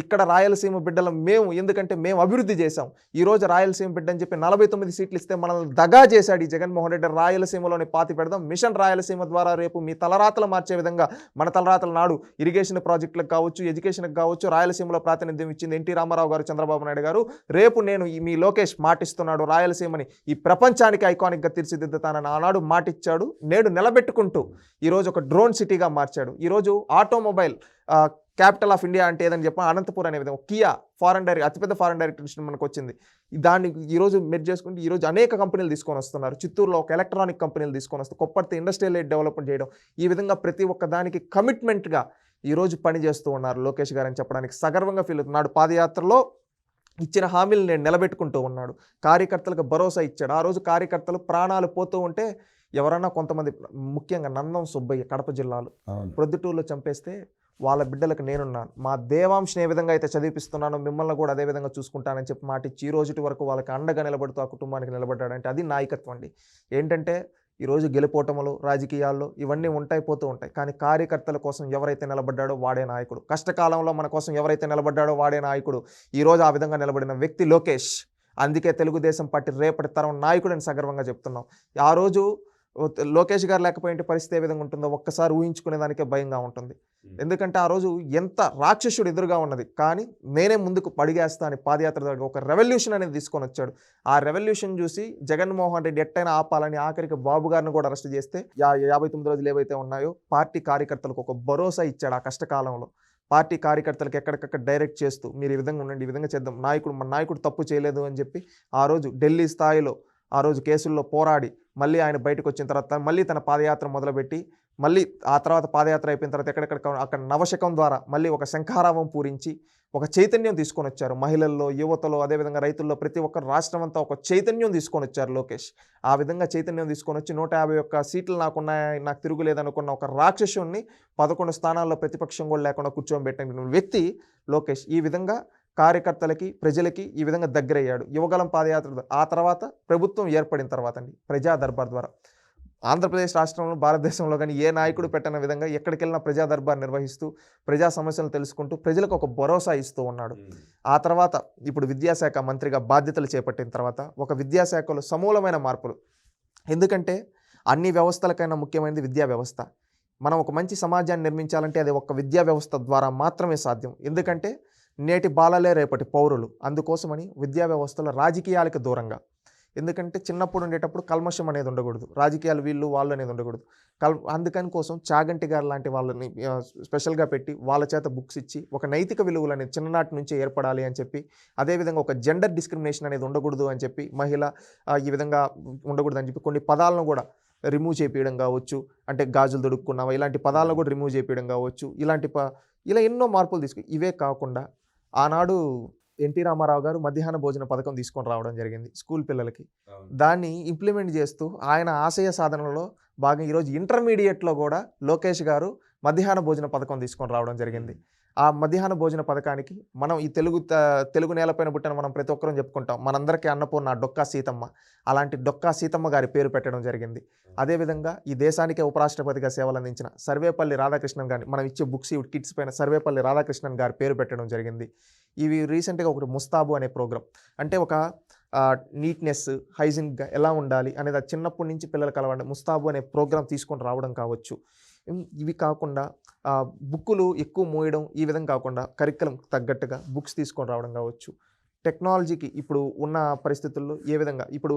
ఇక్కడ రాయలసీమ బిడ్డల మేము ఎందుకంటే మేము అభివృద్ధి చేశాం. ఈరోజు రాయలసీమ బిడ్డ అని చెప్పి నలభై తొమ్మిది సీట్లు ఇస్తే మనల్ని దగా చేశాడు ఈ జగన్మోహన్ రెడ్డి. రాయలసీమలోని పాతి పెడదాం. మిషన్ రాయలసీమ ద్వారా రేపు మీ తలరాతలు మార్చే విధంగా మన తలరాతల నాడు ఇరిగేషన్ ప్రాజెక్టులకు కావచ్చు ఎడ్యుకేషన్కి కావచ్చు రాయలసీమలో ప్రాతినిధ్యం ఇచ్చింది ఎన్టీ రామారావు గారు చంద్రబాబు నాయుడు గారు. రేపు నేను ఈ మీ లోకేష్ మాటిస్తున్నాడు. రాయలసీమని ఈ ప్రపంచానికి ఐకానిక్గా తీర్చిదిద్దుతానని ఆనాడు మాటిచ్చాడు. నేడు నిలబెట్టుకుంటూ ఈరోజు ఒక డ్రోన్ సిటీగా మార్చాడు. ఈరోజు ఆటోమొబైల్ క్యాపిటల్ ఆఫ్ ఇండియా అంటే ఏదని చెప్పి అనంతపూర్ అనే విధంగా కియా ఫారెన్ డైరెక్ట్ అతిపెద్ద ఫారెన్ డైరెక్ట్ మనకు వచ్చింది దాన్ని ఈరోజు మెడ్ చేసుకుంటే ఈరోజు అనేక కంపెనీలు తీసుకొని వస్తున్నారు. చిత్తూరులో ఒక ఎలక్ట్రానిక్ కంపెనీలు తీసుకొని వస్తారు కొప్పర్తి ఇండస్ట్రియల్ డెవలప్మెంట్ చేయడం. ఈ విధంగా ప్రతి ఒక్క దానికి కమిట్మెంట్గా ఈరోజు పని చేస్తూ ఉన్నారు లోకేష్ గారు అని చెప్పడానికి సగర్వంగా ఫీల్ అవుతున్నాడు. పాదయాత్రలో ఇచ్చిన హామీలు నేను నిలబెట్టుకుంటూ ఉన్నాడు. కార్యకర్తలకు భరోసా ఇచ్చాడు. ఆ రోజు కార్యకర్తలు ప్రాణాలు పోతూ ఉంటే ఎవరన్నా కొంతమంది ముఖ్యంగా నందం సుబ్బయ్య కడప జిల్లాలో ప్రొద్దుటూరులో చంపేస్తే వాళ్ళ బిడ్డలకు నేనున్నాను. మా దేవాంశని ఏ విధంగా అయితే చదివిపిస్తున్నానో మిమ్మల్ని కూడా అదే విధంగా చూసుకుంటానని చెప్పి మాట ఈ రోజుటి వరకు వాళ్ళకి అండగా నిలబడుతూ ఆ కుటుంబానికి నిలబడ్డాడంటే అది నాయకత్వం అండి. ఏంటంటే ఈరోజు గెలుపోటములు రాజకీయాల్లో ఇవన్నీ ఉంటాయి పోతూ ఉంటాయి. కానీ కార్యకర్తల కోసం ఎవరైతే నిలబడ్డాడో వాడే నాయకుడు. కష్టకాలంలో మన కోసం ఎవరైతే నిలబడ్డాడో వాడే నాయకుడు. ఈరోజు ఆ విధంగా నిలబడిన వ్యక్తి లోకేష్. అందుకే తెలుగుదేశం పార్టీ రేపటి తరం నాయకుడని సగర్వంగా చెప్తున్నాం. ఆ రోజు లోకేష్ గారు లేకపోయింటే పరిస్థితి ఏ విధంగా ఉంటుందో ఒక్కసారి ఊహించుకునే దానికే భయంగా ఉంటుంది. ఎందుకంటే ఆ రోజు ఎంత రాక్షసుడు ఎదురుగా ఉన్నది. కానీ నేనే ముందుకు పడిగేస్తా అని పాదయాత్ర ద్వారా ఒక రెవల్యూషన్ అనేది తీసుకొని వచ్చాడు. ఆ రెవల్యూషన్ చూసి జగన్మోహన్ రెడ్డి ఎట్టైనా ఆపాలని ఆఖరికి బాబు గారిని కూడా అరెస్ట్ చేస్తే యా యాభై తొమ్మిది రోజులు ఏవైతే ఉన్నాయో పార్టీ కార్యకర్తలకు ఒక భరోసా ఇచ్చాడు ఆ కష్టకాలంలో. పార్టీ కార్యకర్తలకు ఎక్కడికక్కడ డైరెక్ట్ చేస్తూ మీరు ఈ విధంగా ఉండండి ఈ విధంగా చేద్దాం నాయకుడు మన నాయకుడు తప్పు చేయలేదు అని చెప్పి ఆ రోజు ఢిల్లీ స్థాయిలో ఆ రోజు కేసుల్లో పోరాడి మళ్ళీ ఆయన బయటకు వచ్చిన తర్వాత మళ్ళీ తన పాదయాత్ర మొదలుపెట్టి మళ్ళీ ఆ తర్వాత పాదయాత్ర అయిపోయిన తర్వాత ఎక్కడెక్కడ అక్కడ నవశకం ద్వారా మళ్ళీ ఒక శంఖారావం పూరించి ఒక చైతన్యం తీసుకొని వచ్చారు. మహిళల్లో యువతలో అదేవిధంగా రైతుల్లో ప్రతి ఒక్క రాష్ట్రం అంతా ఒక చైతన్యం తీసుకొని వచ్చారు లోకేష్. ఆ విధంగా చైతన్యం తీసుకొని వచ్చి నూట యాభై ఒక్క సీట్లు నాకున్నాయి నాకు తిరుగులేదనుకున్న ఒక రాక్షసుని పదకొండు స్థానాల్లో ప్రతిపక్షం కూడా లేకుండా కూర్చోబెట్టిన వ్యక్తి లోకేష్. ఈ విధంగా కార్యకర్తలకి ప్రజలకి ఈ విధంగా దగ్గరయ్యాడు. యువగలం పాదయాత్ర. ఆ తర్వాత ప్రభుత్వం ఏర్పడిన తర్వాత అండి ప్రజా దర్బార్ ద్వారా. ఆంధ్రప్రదేశ్ రాష్ట్రంలో భారతదేశంలో కానీ ఏ నాయకుడు పెట్టిన విధంగా ఎక్కడికి వెళ్ళినా ప్రజా దర్బార్ నిర్వహిస్తూ ప్రజా సమస్యలను తెలుసుకుంటూ ప్రజలకు ఒక భరోసా ఇస్తూ ఉన్నాడు. ఆ తర్వాత ఇప్పుడు విద్యాశాఖ మంత్రిగా బాధ్యతలు చేపట్టిన తర్వాత ఒక విద్యాశాఖలో సమూలమైన మార్పులు. ఎందుకంటే అన్ని వ్యవస్థలకైనా ముఖ్యమైనది విద్యా వ్యవస్థ. మనం ఒక మంచి సమాజాన్ని నిర్మించాలంటే అది ఒక విద్యా వ్యవస్థ ద్వారా మాత్రమే సాధ్యం. ఎందుకంటే నేటి బాలలే రేపటి పౌరులు. అందుకోసమని విద్యా వ్యవస్థలో రాజకీయాలకు దూరంగా. ఎందుకంటే చిన్నప్పుడు ఉండేటప్పుడు కల్మషం అనేది ఉండకూడదు. రాజకీయాలు వీళ్ళు వాళ్ళు అనేది ఉండకూడదు. కల్ అందుకని కోసం చాగంటి గారు లాంటి వాళ్ళని స్పెషల్గా పెట్టి వాళ్ళ చేత బుక్స్ ఇచ్చి ఒక నైతిక విలువలు అనేది చిన్ననాటి నుంచే ఏర్పడాలి అని చెప్పి అదేవిధంగా ఒక జెండర్ డిస్క్రిమినేషన్ అనేది ఉండకూడదు అని చెప్పి మహిళ ఈ విధంగా ఉండకూడదు అని చెప్పి కొన్ని పదాలను కూడా రిమూవ్ చేపించడం కావచ్చు. అంటే గాజులు దొడుక్కున్నావా ఇలాంటి పదాలను కూడా రిమూవ్ చేపించడం కావచ్చు. ఇలాంటి ప ఇలా ఎన్నో మార్పులు తీసుకు ఇవే కాకుండా ఆనాడు ఎన్టీ రామారావు గారు మధ్యాహ్న భోజన పథకం తీసుకొని రావడం జరిగింది స్కూల్ పిల్లలకి. దాన్ని ఇంప్లిమెంట్ చేస్తూ ఆయన ఆశయ సాధనలో భాగం ఈరోజు ఇంటర్మీడియట్లో కూడా లోకేష్ గారు మధ్యాహ్న భోజన పథకం తీసుకొని రావడం జరిగింది. ఆ మధ్యాహ్న భోజన పథకానికి మనం ఈ తెలుగు త- తెలుగు నేలపైన పుట్టిన మనం ప్రతి ఒక్కరం చెప్పుకుంటాం. మనందరికీ అన్నపూర్ణ డొక్కా సీతమ్మ. అలాంటి డొక్కా సీతమ్మ గారి పేరు పెట్టడం జరిగింది. అదేవిధంగా ఈ దేశానికే ఉపరాష్ట్రపతిగా సేవలు అందించిన సర్వేపల్లి రాధాకృష్ణన్ గారిని మనం ఇచ్చే బుక్స్ కిట్స్ పైన సర్వేపల్లి రాధాకృష్ణన్ గారి పేరు పెట్టడం జరిగింది. ఇవి రీసెంట్గా ఒకటి ముస్తాబు అనే ప్రోగ్రామ్ అంటే ఒక నీట్నెస్ హైజిన్గా ఎలా ఉండాలి అనేది చిన్నప్పటి నుంచి పిల్లలు కలవండి. ముస్తాబు అనే ప్రోగ్రామ్ తీసుకొని రావడం కావచ్చు. ఇవి కాకుండా బుక్కులు ఎక్కువ మోయడం ఈ విధంగా కాకుండా కరికులం తగ్గట్టుగా బుక్స్ తీసుకొని రావడం కావచ్చు. టెక్నాలజీకి ఇప్పుడు ఉన్న పరిస్థితుల్లో ఏ విధంగా? ఇప్పుడు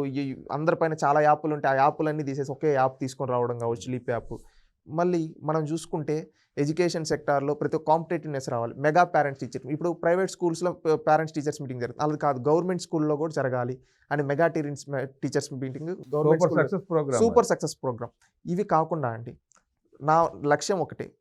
అందరిపైన చాలా యాప్లు ఉంటాయి ఆ యాప్లన్నీ తీసేసి ఒకే యాప్ తీసుకొని రావడం కావచ్చు లీప్ యాప్. మళ్ళీ మనం చూసుకుంటే ఎడ్యుకేషన్ సెక్టార్లో ప్రతి ఒక్క కాంపిటేటివ్నెస్ రావాలి. మెగా పేరెంట్స్ టీచర్ ఇప్పుడు ప్రైవేట్ స్కూల్స్లో పేరెంట్స్ టీచర్స్ మీటింగ్ జరుగుతుంది. అది కాదు గవర్నమెంట్ స్కూల్లో కూడా జరగాలి. అని mega teachers teachers meeting government super success program super success program. ఇవి కాకుండా అండి నా లక్ష్యం ఒకటే.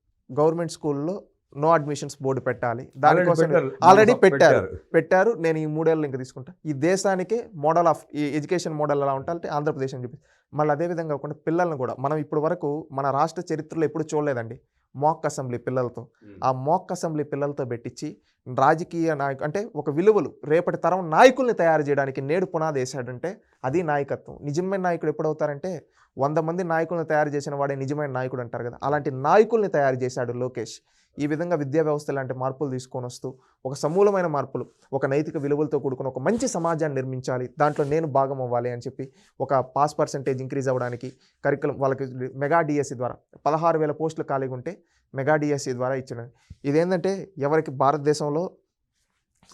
గవర్నమెంట్ స్కూల్లో నో అడ్మిషన్స్ బోర్డు పెట్టాలి. దానికోసం already పెట్టారు. పెట్టారు. నేను ఈ మూడేళ్ళు ఇంకా తీసుకుంటా. ఈ దేశానికే మోడల్ ఆఫ్ ఈ ఎడ్యుకేషన్ మోడల్ ఎలా ఉంటే ఆంధ్రప్రదేశ్ అని చెప్పి మళ్ళీ అదేవిధంగా కాకుండా పిల్లల్ని కూడా మనం ఇప్పుడు వరకు మన రాష్ట్ర చరిత్రలో ఎప్పుడు చూడలేదండి. మాక్ అసెంబ్లీ పిల్లలతో. ఆ మాక్ అసెంబ్లీ పిల్లలతో పెట్టించి రాజకీయ నాయకు అంటే ఒక విలువలు రేపటి తరం నాయకుల్ని తయారు చేయడానికి నేడు పునాది వేశాడంటే అది నాయకత్వం. నిజమైన నాయకుడు ఎప్పుడు అవుతారంటే వంద మంది నాయకులను తయారు చేసిన వాడే నిజమైన నాయకుడు అంటారు కదా. అలాంటి నాయకుల్ని తయారు చేశాడు లోకేష్. ఈ విధంగా విద్యా వ్యవస్థ లాంటి మార్పులు తీసుకొని వస్తూ ఒక సమూలమైన మార్పులు ఒక నైతిక విలువలతో కూడుకుని ఒక మంచి సమాజాన్ని నిర్మించాలి దాంట్లో నేను భాగం అవ్వాలి అని చెప్పి ఒక పాస్ పర్సంటేజ్ ఇంక్రీజ్ అవ్వడానికి కరికులం వాళ్ళకి మెగా డిఎస్సి ద్వారా పదహారు వేల పోస్టులు ఖాళీగా ఉంటే మెగా డిఎస్సి ద్వారా ఇచ్చిన. ఇదేంటంటే ఎవరికి భారతదేశంలో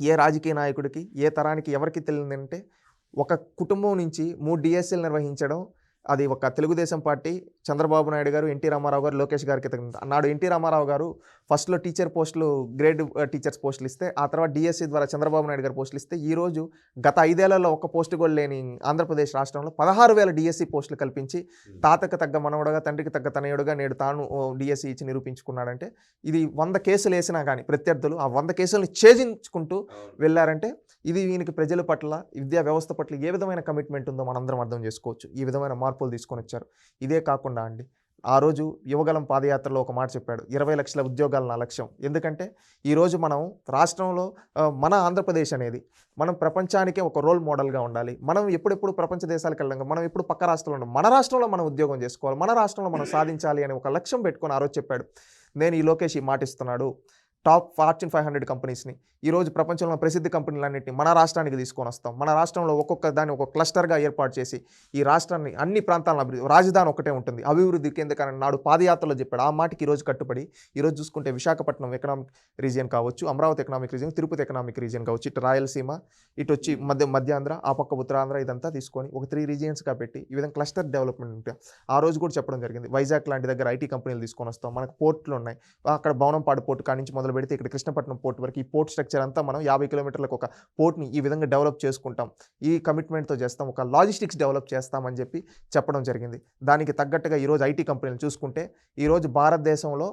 ఏ రాజకీయ నాయకుడికి ఏ తరానికి ఎవరికి తెలియదంటే ఒక కుటుంబం నుంచి మూడు డిఎస్సీలు నిర్వహించడం అది ఒక తెలుగుదేశం పార్టీ చంద్రబాబు నాయుడు గారు ఎన్టీ రామారావు గారు లోకేష్ గారికి తగినది. నాడు ఎన్టీ రామారావు గారు ఫస్ట్లో టీచర్ పోస్టులు గ్రేడ్ టీచర్స్ పోస్టులు ఇస్తే ఆ తర్వాత డిఎస్సి ద్వారా చంద్రబాబు నాయుడు గారు పోస్టులు ఇస్తే ఈ రోజు గత ఐదేళ్ళలో ఒక్క పోస్టు కూడా లేని ఆంధ్రప్రదేశ్ రాష్ట్రంలో పదహారు వేల డిఎస్సి పోస్టులు కల్పించి తాతకు తగ్గ మనవడుగా తండ్రికి తగ్గ తనయుడుగా నేడు తాను డిఎస్సి ఇచ్చి నిరూపించుకున్నాడంటే ఇది వంద కేసులు వేసినా కానీ ప్రత్యర్థులు ఆ వంద కేసులను ఛేదించుకుంటూ వెళ్ళారంటే ఇది వీనికి ప్రజల పట్ల విద్యా వ్యవస్థ పట్ల ఏ విధమైన కమిట్మెంట్ ఉందో మనందరం అర్థం చేసుకోవచ్చు. ఈ విధమైన మార్పులు తీసుకొని వచ్చారు. ఇదే కాకుండా అండి ఆ రోజు యువగలం పాదయాత్రలో ఒక మాట చెప్పాడు. ఇరవై లక్షల ఉద్యోగాలు నా లక్ష్యం. ఎందుకంటే ఈరోజు మనం రాష్ట్రంలో మన ఆంధ్రప్రదేశ్ అనేది మనం ప్రపంచానికే ఒక రోల్ మోడల్గా ఉండాలి. మనం ఎప్పుడెప్పుడు ప్రపంచ దేశాలకు వెళ్ళాం మనం ఎప్పుడు పక్క రాష్ట్రంలో ఉండం మన రాష్ట్రంలో మనం ఉద్యోగం చేసుకోవాలి మన రాష్ట్రంలో మనం సాధించాలి అనే ఒక లక్ష్యం పెట్టుకొని ఆ రోజు చెప్పాడు. నేను ఈ లోకేష్ ఈ మాట ఇస్తున్నాడు. టాప్ ఫార్చ్యూన్ ఫైవ్ హండ్రెడ్ కంపెనీస్ని. ఈరోజు ప్రపంచంలో ప్రసిద్ధ కంపెనీలన్నింటినీ మన రాష్ట్రానికి తీసుకొని వస్తాం. మన రాష్ట్రంలో ఒక్కొక్క దాన్ని ఒక క్లస్టర్గా ఏర్పాటు చేసి ఈ రాష్ట్రాన్ని అన్ని ప్రాంతాలను అభివృద్ధి రాజధాని ఒకటే ఉంటుంది. అభివృద్ధి కేంద్రకాన్ని నాడు పాదయాత్రలో చెప్పాడు. ఆ మాటకి ఈరోజు కట్టుబడి ఈరోజు చూసుకుంటే విశాఖపట్నం ఎకనామిక్ రీజియన్ కావచ్చు Amaravati economic region Tirupati economic region కావచ్చు ఇటు రాయలసీమ ఇటు వచ్చి మధ్య మధ్యాంధ్ర ఆ పక్క ఉత్తరాంధ్ర ఇదంతా తీసుకొని ఒక త్రీ రీజియన్స్గా పెట్టి ఈ విధంగా క్లస్టర్ డెవలప్మెంట్ ఉంటాయి ఆ రోజు కూడా చెప్పడం జరిగింది. వైజాగ్ లాంటి దగ్గర ఐటీ కంపెనీలు తీసుకొని వస్తాం. మనకు పోర్ట్లు ఉన్నాయి. అక్కడ భవనంపాడు పోర్టు కానించి మొదలు మొదలు పెడితే ఇక్కడ కృష్ణపట్నం పోర్ట్ వరకు ఈ పోర్ట్ స్ట్రక్చర్ అంతా మనం యాభై కిలోమీటర్లకు ఒక పోర్ట్ని ఈ విధంగా డెవలప్ చేసుకుంటాం. ఈ కమిట్మెంట్తో చేస్తాం ఒక లాజిస్టిక్స్ డెవలప్ చేస్తామని చెప్పి చెప్పడం జరిగింది. దానికి తగ్గట్టుగా ఈరోజు ఐటీ కంపెనీలు చూసుకుంటే ఈరోజు భారతదేశంలో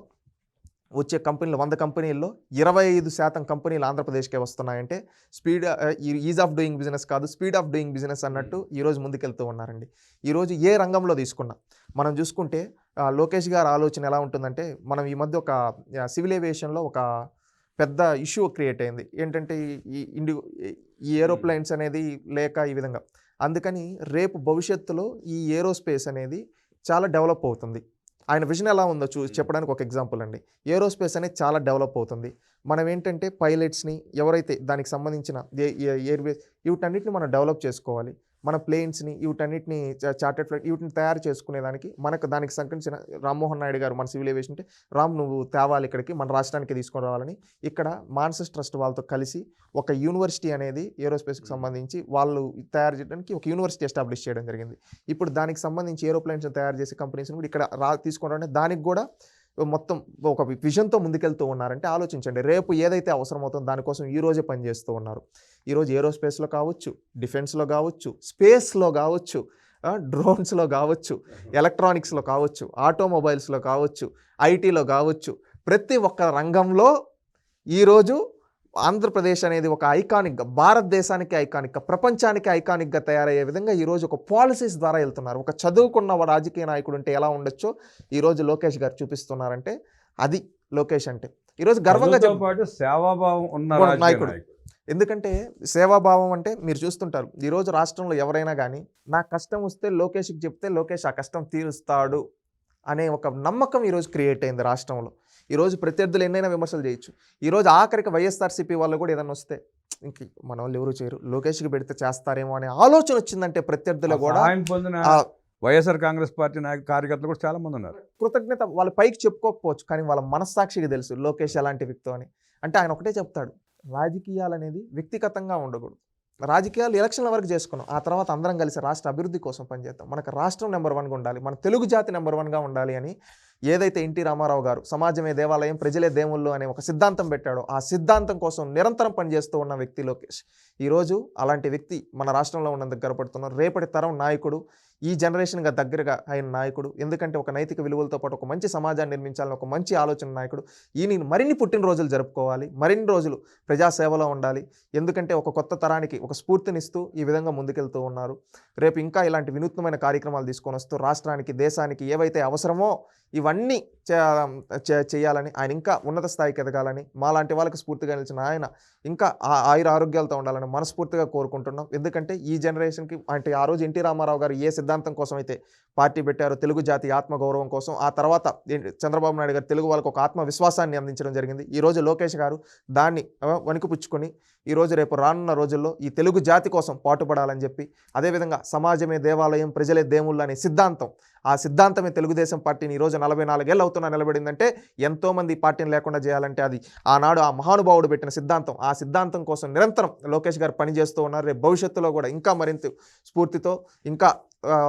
వచ్చే కంపెనీలు వంద కంపెనీల్లో ఇరవై ఐదు శాతం కంపెనీలు ఆంధ్రప్రదేశ్కే వస్తున్నాయంటే speed is of doing business కాదు స్పీడ్ ఆఫ్ డూయింగ్ బిజినెస్ అన్నట్టు ఈరోజు ముందుకెళ్తూ ఉన్నారండి. ఈరోజు ఏ రంగంలో తీసుకున్నా మనం చూసుకుంటే లోకేష్ గారి ఆలోచన ఎలా ఉంటుందంటే మనం ఈ మధ్య ఒక సివిల్ ఏవియేషన్లో ఒక పెద్ద ఇష్యూ క్రియేట్ అయింది. ఏంటంటే ఈ- ఈ ఇండి ఈ ఏరోప్లైన్స్ అనేది లేక ఈ విధంగా. అందుకని రేపు భవిష్యత్తులో ఈ ఏరోస్పేస్ అనేది చాలా డెవలప్ అవుతుంది. ఆయన విజన్ ఎలా ఉందో చూ చెప్పడానికి ఒక ఎగ్జాంపుల్ అండి. ఏరోస్పేస్ అనేది చాలా డెవలప్ అవుతుంది. మనం ఏంటంటే పైలట్స్ని ఎవరైతే దానికి సంబంధించిన ఎయిర్వేస్ వీటన్నిటిని మనం డెవలప్ చేసుకోవాలి. మన ప్లేన్స్ని వీటన్నిటిని చార్టెడ్ ఫ్లైట్ వీటిని తయారు చేసుకునేదానికి మనకు దానికి సంబంధించిన రామ్మోహన్ నాయుడు గారు మన సివిల్ ఏవియేషన్ అంటే రామ్ నువ్వు తేవాలి ఇక్కడికి మన రాష్ట్రానికి తీసుకొని రావాలని. ఇక్కడ మాన్సెస్ ట్రస్ట్ వాళ్ళతో కలిసి ఒక యూనివర్సిటీ అనేది ఏరోస్పేస్కి సంబంధించి వాళ్ళు తయారు చేయడానికి ఒక యూనివర్సిటీ ఎస్టాబ్లిష్ చేయడం జరిగింది. ఇప్పుడు దానికి సంబంధించి ఏరోప్లేన్స్ తయారు చేసే కంపెనీస్ని కూడా ఇక్కడ రా తీసుకొని రావడం దానికి కూడా మొత్తం ఒక విజన్తో ముందుకెళ్తూ ఉన్నారంటే ఆలోచించండి. రేపు ఏదైతే అవసరమవుతుందో దానికోసం ఈ రోజే పనిచేస్తూ ఉన్నారు. ఈరోజు ఏరోస్పేస్లో కావచ్చు డిఫెన్స్లో కావచ్చు స్పేస్లో కావచ్చు డ్రోన్స్లో కావచ్చు ఎలక్ట్రానిక్స్లో కావచ్చు ఆటోమొబైల్స్లో కావచ్చు ఐటీలో కావచ్చు ప్రతి ఒక్క రంగంలో ఈరోజు ఆంధ్రప్రదేశ్ అనేది ఒక ఐకానిక్గా భారతదేశానికి ఐకానిక్గా ప్రపంచానికి ఐకానిక్గా తయారయ్యే విధంగా ఈరోజు ఒక పాలసీస్ ద్వారా వెళ్తున్నారు ఒక చదువుకున్న రాజకీయ నాయకుడు ఉంటే ఎలా ఉండొచ్చో ఈరోజు లోకేష్ గారు చూపిస్తున్నారంటే అది లోకేష్ అంటే ఈరోజు గర్వంగా పాటు సేవాభావం ఉన్న. నాయకుడు. ఎందుకంటే సేవాభావం అంటే మీరు చూస్తుంటారు ఈరోజు రాష్ట్రంలో ఎవరైనా కానీ నా కష్టం వస్తే లోకేష్కి చెప్తే లోకేష్ ఆ కష్టం తీరుస్తాడు అనే ఒక నమ్మకం ఈరోజు క్రియేట్ అయింది రాష్ట్రంలో ఈరోజు ప్రత్యర్థులు ఎన్నైనా విమర్శలు చేయొచ్చు. ఈరోజు ఆఖరికి వైఎస్ఆర్సీపీ వాళ్ళు కూడా ఏదైనా వస్తే ఇంక మన వాళ్ళు ఎవరు చేయరు. లోకేష్కి పెడితే చేస్తారేమో అనే ఆలోచన వచ్చిందంటే ప్రత్యర్థులు కూడా వైఎస్ఆర్ కాంగ్రెస్ పార్టీ నాయక కార్యకర్తలు కూడా చాలా మంది ఉన్నారు. కృతజ్ఞత వాళ్ళ పైకి చెప్పుకోకపోవచ్చు కానీ వాళ్ళ మనస్సాక్షికి తెలుసు లోకేష్ ఎలాంటి వ్యక్తి అని. అంటే ఆయన ఒకటే చెప్తాడు రాజకీయాలు అనేది వ్యక్తిగతంగా ఉండకూడదు. రాజకీయాలు ఎలక్షన్ల వరకు చేసుకున్నాం ఆ తర్వాత అందరం కలిసి రాష్ట్ర అభివృద్ధి కోసం పనిచేద్దాం. మనకు రాష్ట్రం నెంబర్ వన్గా ఉండాలి మన తెలుగు జాతి నెంబర్ వన్గా ఉండాలి అని ఏదైతే ఎన్టీ రామారావు గారు సమాజమే దేవాలయం ప్రజలే దేవుళ్ళు అనే ఒక సిద్ధాంతం పెట్టాడో ఆ సిద్ధాంతం కోసం నిరంతరం పనిచేస్తూ ఉన్న వ్యక్తి లోకేష్. ఈరోజు అలాంటి వ్యక్తి మన రాష్ట్రంలో ఉన్నందుకు గర్వపడుతున్నాం రేపటి తరం నాయకుడు ఈ జనరేషన్గా దగ్గరగా ఆయన నాయకుడు ఎందుకంటే ఒక నైతిక విలువలతో పాటు ఒక మంచి సమాజాన్ని నిర్మించాలని ఒక మంచి ఆలోచన నాయకుడు ఈయన మరిన్ని పుట్టినరోజులు జరుపుకోవాలి మరిన్ని రోజులు ప్రజాసేవలో ఉండాలి ఎందుకంటే ఒక కొత్త తరానికి ఒక స్ఫూర్తినిస్తూ ఈ విధంగా ముందుకెళ్తూ ఉన్నారు. రేపు ఇంకా ఇలాంటి వినూత్నమైన కార్యక్రమాలు తీసుకొని వస్తూ రాష్ట్రానికి దేశానికి ఏవైతే అవసరమో ఇవన్నీ చే- చే- చేయాలని ఆయన ఇంకా ఉన్నత స్థాయికి ఎదగాలని మాలాంటి వాళ్ళకి స్ఫూర్తిగా నిలిచిన ఆయన ఇంకా ఆ- ఆయుర ఆరోగ్యాలతో ఉండాలని మనస్ఫూర్తిగా కోరుకుంటున్నాం. ఎందుకంటే ఈ జనరేషన్కి అంటే ఆ రోజు ఎన్టీ రామారావు గారు ఏ సిద్ధాంతం కోసం అయితే పార్టీ పెట్టారో. తెలుగు జాతి ఆత్మగౌరవం కోసం. ఆ తర్వాత చంద్రబాబు నాయుడు గారు తెలుగు వాళ్ళకు ఒక ఆత్మవిశ్వాసాన్ని అందించడం జరిగింది. ఈరోజు లోకేష్ గారు దాన్ని వణికిపుచ్చుకొని ఈరోజు రేపు రానున్న రోజుల్లో ఈ తెలుగు జాతి కోసం పాటుపడాలని చెప్పి అదేవిధంగా సమాజమే దేవాలయం ప్రజలే దేవుళ్ళు అనే సిద్ధాంతం ఆ సిద్ధాంతమే తెలుగుదేశం పార్టీని ఈరోజు నలభై నాలుగేళ్ళు అవుతున్నా నిలబడిందంటే ఎంతోమంది పార్టీని లేకుండా చేయాలంటే అది ఆనాడు ఆ మహానుభావుడు పెట్టిన సిద్ధాంతం. ఆ సిద్ధాంతం కోసం నిరంతరం లోకేష్ గారు పనిచేస్తూ ఉన్నారు. రేపు భవిష్యత్తులో కూడా ఇంకా మరింత స్ఫూర్తితో ఇంకా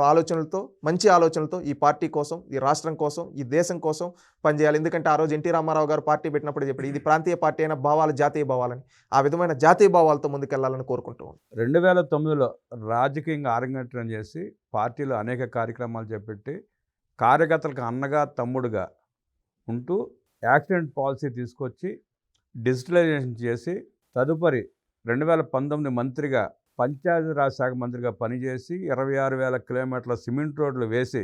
ఆలోచనలతో మంచి ఆలోచనలతో ఈ పార్టీ కోసం ఈ రాష్ట్రం కోసం ఈ దేశం కోసం పనిచేయాలి. ఎందుకంటే ఆ రోజు ఎన్టీ రామారావు గారు పార్టీ పెట్టినప్పుడు చెప్పాడు ఇది ప్రాంతీయ పార్టీ అయిన భావాలు జాతీయ భావాలని. ఆ విధమైన జాతీయ భావాలతో ముందుకెళ్ళాలని కోరుకుంటూ రెండు వేల తొమ్మిదిలో రాజకీయంగా ఆరంగటం చేసి పార్టీలో అనేక కార్యక్రమాలు చేపట్టి కార్యకర్తలకు అన్నగా తమ్ముడుగా ఉంటూ యాక్సిడెంట్ పాలసీ తీసుకొచ్చి డిజిటలైజేషన్ చేసి తదుపరి రెండు వేల పంతొమ్మిది మంత్రిగా పంచాయతీ శాఖ మంత్రిగా పనిచేసి ఇరవై ఆరు వేల కిలోమీటర్ల సిమెంట్ రోడ్లు వేసి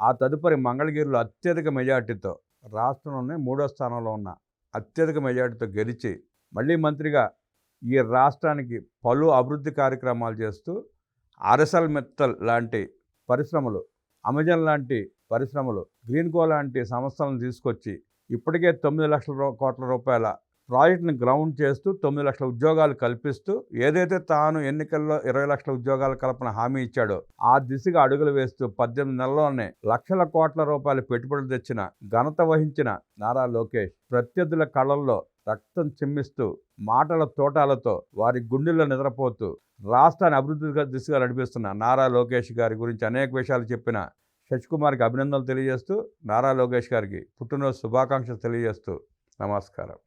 ఆ తదుపరి మంగళగిరిలో అత్యధిక మెజార్టీతో రాష్ట్రంలోనే మూడో స్థానంలో ఉన్న అత్యధిక మెజార్టీతో గెలిచి మళ్ళీ మంత్రిగా ఈ రాష్ట్రానికి పలు అభివృద్ధి కార్యక్రమాలు చేస్తూ అరసల్ మెత్తల్ లాంటి పరిశ్రమలు అమెజాన్ లాంటి పరిశ్రమలు గ్రీన్కో లాంటి సంస్థలను తీసుకొచ్చి ఇప్పటికే తొమ్మిది లక్షల కోట్ల రూపాయల ప్రాజెక్టును గ్రౌండ్ చేస్తూ తొమ్మిది లక్షల ఉద్యోగాలు కల్పిస్తూ ఏదైతే తాను ఎన్నికల్లో ఇరవై లక్షల ఉద్యోగాల కల్పన హామీ ఇచ్చాడో ఆ దిశగా అడుగులు వేస్తూ పద్దెనిమిది నెలల్లోనే లక్షల కోట్ల రూపాయల పెట్టుబడులు తెచ్చిన ఘనత వహించిన నారా లోకేష్ ప్రత్యర్థుల కళల్లో రక్తం చిమ్మిస్తూ మాటల తోటాలతో వారి గుండెల్లో నిద్రపోతూ రాష్ట్రాన్ని అభివృద్ధి దిశగా నడిపిస్తున్న నారా లోకేష్ గారి గురించి అనేక విషయాలు చెప్పిన శశికుమార్కి అభినందనలు తెలియజేస్తూ నారా లోకేష్ గారికి పుట్టినరోజు శుభాకాంక్షలు తెలియజేస్తూ నమస్కారం.